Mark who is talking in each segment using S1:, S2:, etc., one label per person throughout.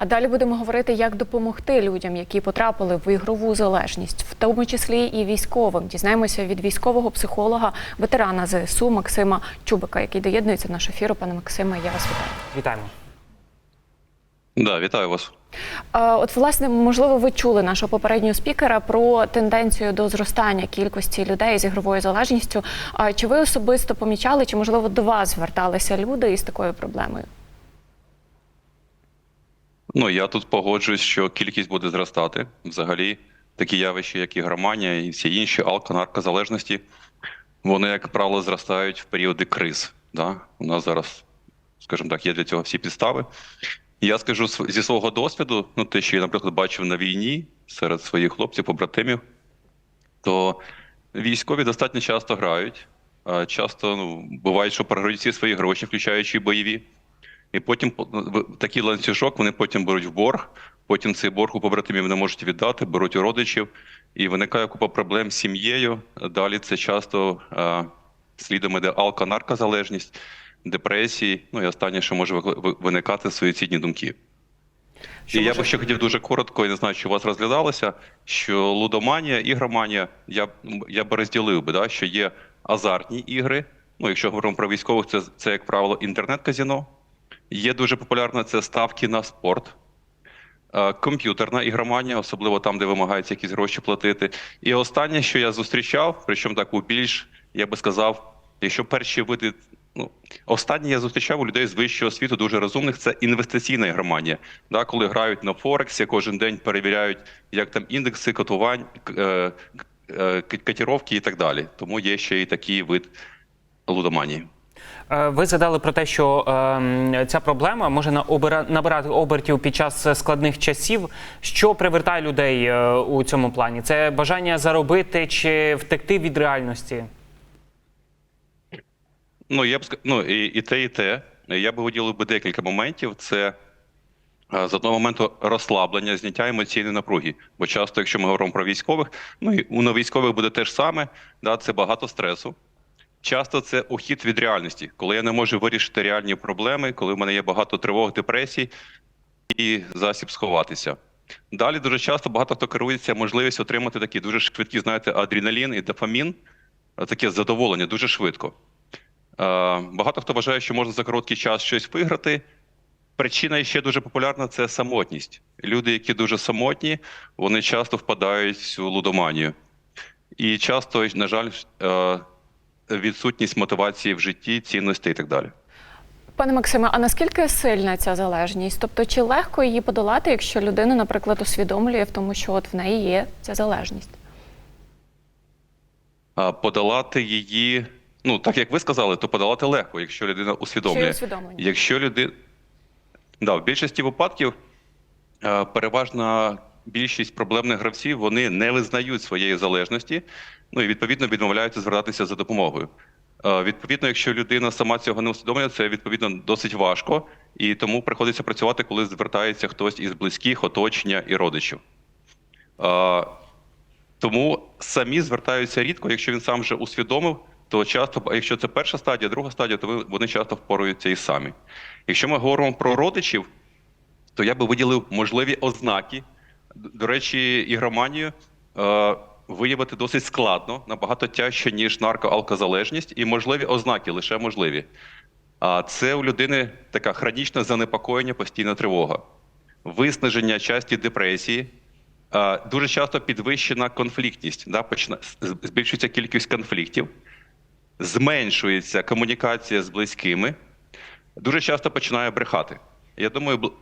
S1: А далі будемо говорити, як допомогти людям, які потрапили в ігрову залежність, в тому числі і військовим. Дізнаємося від військового психолога, ветерана ЗСУ Максима Чубика, який доєднується в наш ефір. Пане Максиме, я вас вітаю.
S2: Вітаємо.
S3: Да, вітаю вас.
S1: От, власне, можливо, ви чули нашого попереднього спікера про тенденцію до зростання кількості людей з ігровою залежністю. А Чи ви особисто помічали, чи можливо до вас зверталися люди із такою проблемою?
S3: Ну я тут погоджуюсь, що кількість буде зростати. Взагалі, такі явища, як ігроманія і всі інші алко, наркозалежності, вони, як правило, зростають в періоди криз. Да? У нас зараз, скажімо так, є для цього всі підстави. Я скажу зі свого досвіду, ну те, що я, наприклад, бачив на війні серед своїх хлопців, побратимів, то військові достатньо часто грають. Часто ну, буває, що програють всі свої гроші, включаючи бойові. І потім такий ланцюжок вони потім беруть в борг. Потім цей борг у побратимів не можуть віддати, беруть у родичів, і виникає купа проблем з сім'єю. Далі це часто е, слідом іде алко-наркозалежність, депресії. Ну і останнє, що може виникати суїцидні думки.
S2: Що
S3: і я би ще хотів дуже коротко, я не знаю, чи у вас розглядалося, що лудоманія, ігроманія, я, я би розділив би, да, що є азартні ігри. Ну, якщо говоримо про військових, це, це як правило, інтернет-казіно. Є дуже популярна це ставки на спорт. Е, Комп'ютерна ігроманія, особливо там, де вимагається якісь гроші платити. І останнє, що я зустрічав, причому так у більш, я би сказав, якщо перші види, ну останнє я зустрічав у людей з вищого освіту, дуже розумних, це інвестиційна ігроманія. Да, коли грають на Форексі, кожен день перевіряють, як там індекси, котувань, е, е, к- і так далі. Тому є ще і такий вид лудоманії.
S2: Е, Ви згадали про те, що ем, ця проблема може на- набирати обертів під час е, складних часів. Що привертає людей е, у цьому плані? Це бажання заробити чи втекти від реальності?
S3: Ну, я б ну, і, і те, і те. Я би виділив би декілька моментів. Це е, з одного моменту розслаблення, зняття емоційної напруги. Бо часто, якщо ми говоримо про військових, ну і у військових буде те ж саме, да, це багато стресу. Часто це ухід від реальності, коли я не можу вирішити реальні проблеми, коли в мене є багато тривог, депресій і засіб сховатися. Далі дуже часто багато хто керується можливістю отримати такі дуже швидкі, знаєте, адреналін і дофамін, е, таке задоволення дуже швидко. Е, Багато хто вважає, що можна за короткий час щось виграти. Причина ще дуже популярна це самотність. Люди, які дуже самотні, вони часто впадають в цю лудоманію. І часто, на жаль, е, відсутність мотивації в житті, цінностей і так далі.
S1: Пане Максиме, а наскільки сильна ця залежність? Тобто, чи легко її подолати, якщо людина, наприклад, усвідомлює в тому, що от в неї є ця залежність?
S3: А подолати її, ну так як ви сказали, то подолати легко, якщо людина усвідомлює. Якщо людина. Да, в більшості випадків е, переважна більшість проблемних гравців вони не визнають своєї залежності, ну і відповідно відмовляються звертатися за допомогою. Е, Відповідно, якщо людина сама цього не усвідомлює, це відповідно досить важко, і тому приходиться працювати, коли звертається хтось із близьких, оточення і родичів. Е, Тому самі звертаються рідко, якщо він сам вже усвідомив, то часто, а якщо це перша стадія, друга стадія, то вони часто впораються і самі. Якщо ми говоримо про родичів, то я би виділив можливі ознаки. До речі, ігроманію е, виявити досить складно, набагато тяжче, ніж наркоалкозалежність, і можливі ознаки, лише можливі. А це у людини така хронічне занепокоєння, постійна тривога, виснаження часті депресії, Е, Дуже часто підвищена конфліктність, да, почина, з- збільшується кількість конфліктів, зменшується комунікація з близькими, дуже часто починає брехати. Я думаю,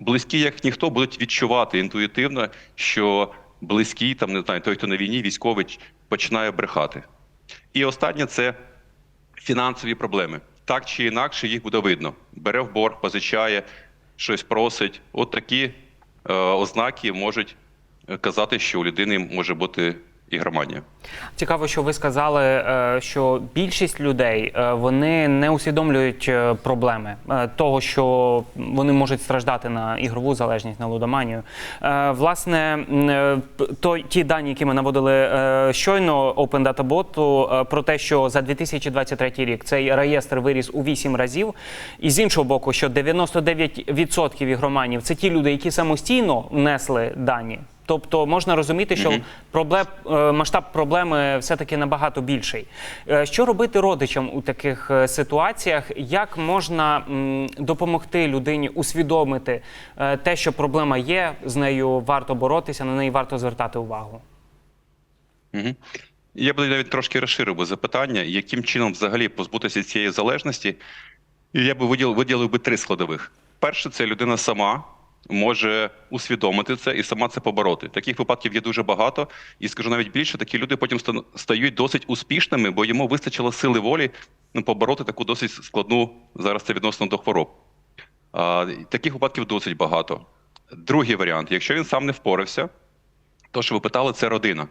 S3: близькі, як ніхто, будуть відчувати інтуїтивно, що близький, там не знаю, той, хто на війні, військовий, починає брехати. І останнє це фінансові проблеми. Так чи інакше їх буде видно. Бере в борг, позичає, щось просить. От такі е, ознаки можуть е, казати, що у людини може бути ігроманія.
S2: Цікаво, що ви сказали, е, що більшість людей е, вони не усвідомлюють е, проблеми того, що вони можуть страждати на ігрову залежність, на лудоманію. Власне, то ті дані, які ми наводили щойно Open Data Bot, про те, що за 2023 рік цей реєстр виріс у 8 разів, і з іншого боку, що 99% ігроманів це ті люди, які самостійно внесли дані. Тобто можна розуміти, що проблем, е, масштаб проблеми все-таки набагато більший. Е, Що робити родичам у таких е, ситуаціях? Як можна допомогти людині усвідомити те, що проблема є, з нею варто боротися, на неї варто звертати увагу?
S3: Угу. Я би навіть трошки розширив би запитання, яким чином взагалі позбутися цієї залежності. І я би виділив, виділив би три складових. Перше, це людина сама може усвідомити це і сама це побороти. Таких випадків є дуже багато, і скажу навіть більше, такі люди потім стають досить успішними, бо йому вистачило сили волі ну, побороти таку досить складну зараз це відносно до хвороб. А, таких випадків досить багато. Другий варіант: якщо він сам не впорався, то що ви питали, це родина.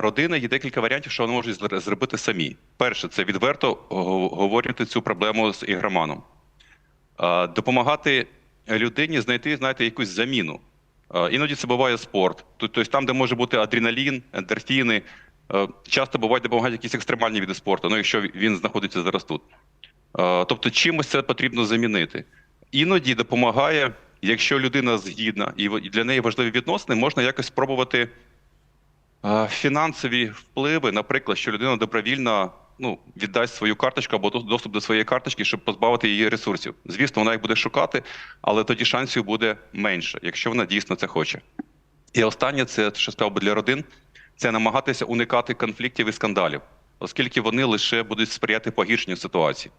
S3: Родина є декілька варіантів, що вони можуть зробити самі. Перше, це відверто го- говорити цю проблему з ігроманом. Допомагати людині знайти, знаєте, якусь заміну. Іноді це буває спорт. Тобто там, де може бути адреналін, ендорфіни. Е, Часто бувають допомагають якісь екстремальні види спорту, ну якщо він знаходиться зараз тут. Е, Тобто чимось це потрібно замінити. Іноді допомагає, якщо людина згідна і для неї важливі відносини, можна якось спробувати е, фінансові впливи, наприклад, що людина добровільно ну, віддасть свою карточку або доступ до своєї карточки, щоб позбавити її ресурсів. Звісно, вона їх буде шукати, але тоді шансів буде менше, якщо вона дійсно це хоче. І останнє, це що сказав би для родин, це намагатися уникати конфліктів і скандалів, оскільки вони лише будуть сприяти погіршенню ситуації.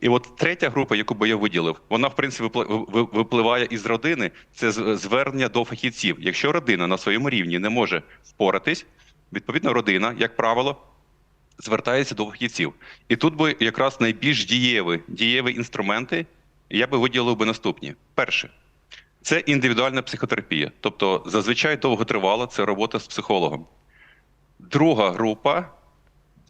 S3: І от третя група, яку би я виділив, вона в принципі випли- випливає із родини. Це звернення до фахівців. Якщо родина на своєму рівні не може впоратись, відповідно, родина, як правило, звертається до фахівців. І тут би якраз найбільш дієві, дієві інструменти я би виділив би наступні: перше. Це індивідуальна психотерапія, тобто зазвичай довготривала це робота з психологом. Друга група,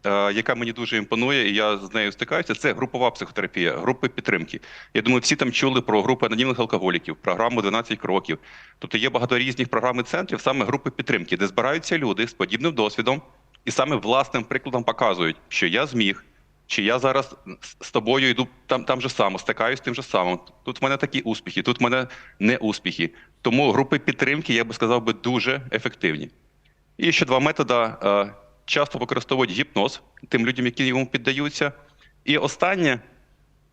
S3: е, яка мені дуже імпонує, і я з нею стикаюся, це групова психотерапія, групи підтримки. Я думаю, всі там чули про групи анонімних алкоголіків, програму 12 кроків. Тобто є багато різних програм і центрів, саме групи підтримки, де збираються люди з подібним досвідом і саме власним прикладом показують, що я зміг. Чи я зараз з- тобою йду там, там же само, стикаюсь тим же самим. Тут в мене такі успіхи, тут в мене не успіхи. Тому групи підтримки, я би сказав, би дуже ефективні. І ще два методи. Е, Часто використовують гіпноз тим людям, які йому піддаються. І останнє,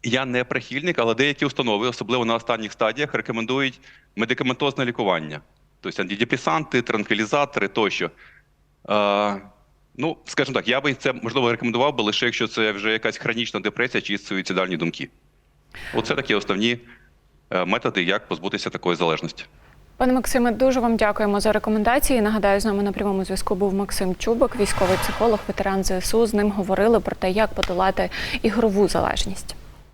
S3: я не прихильник, але деякі установи, особливо на останніх стадіях, рекомендують медикаментозне лікування, тобто антидепресанти, транквілізатори тощо. Ну, скажімо так, я би це можливо рекомендував би лише якщо це вже якась хронічна депресія чи суїцидальні думки. Оце такі основні е, методи, як позбутися такої залежності.
S1: Пане Максиме, дуже вам дякуємо за рекомендації. Нагадаю, з нами на прямому зв'язку був Максим Чубик, військовий психолог, ветеран ЗСУ. З ним говорили про те, як подолати ігрову залежність.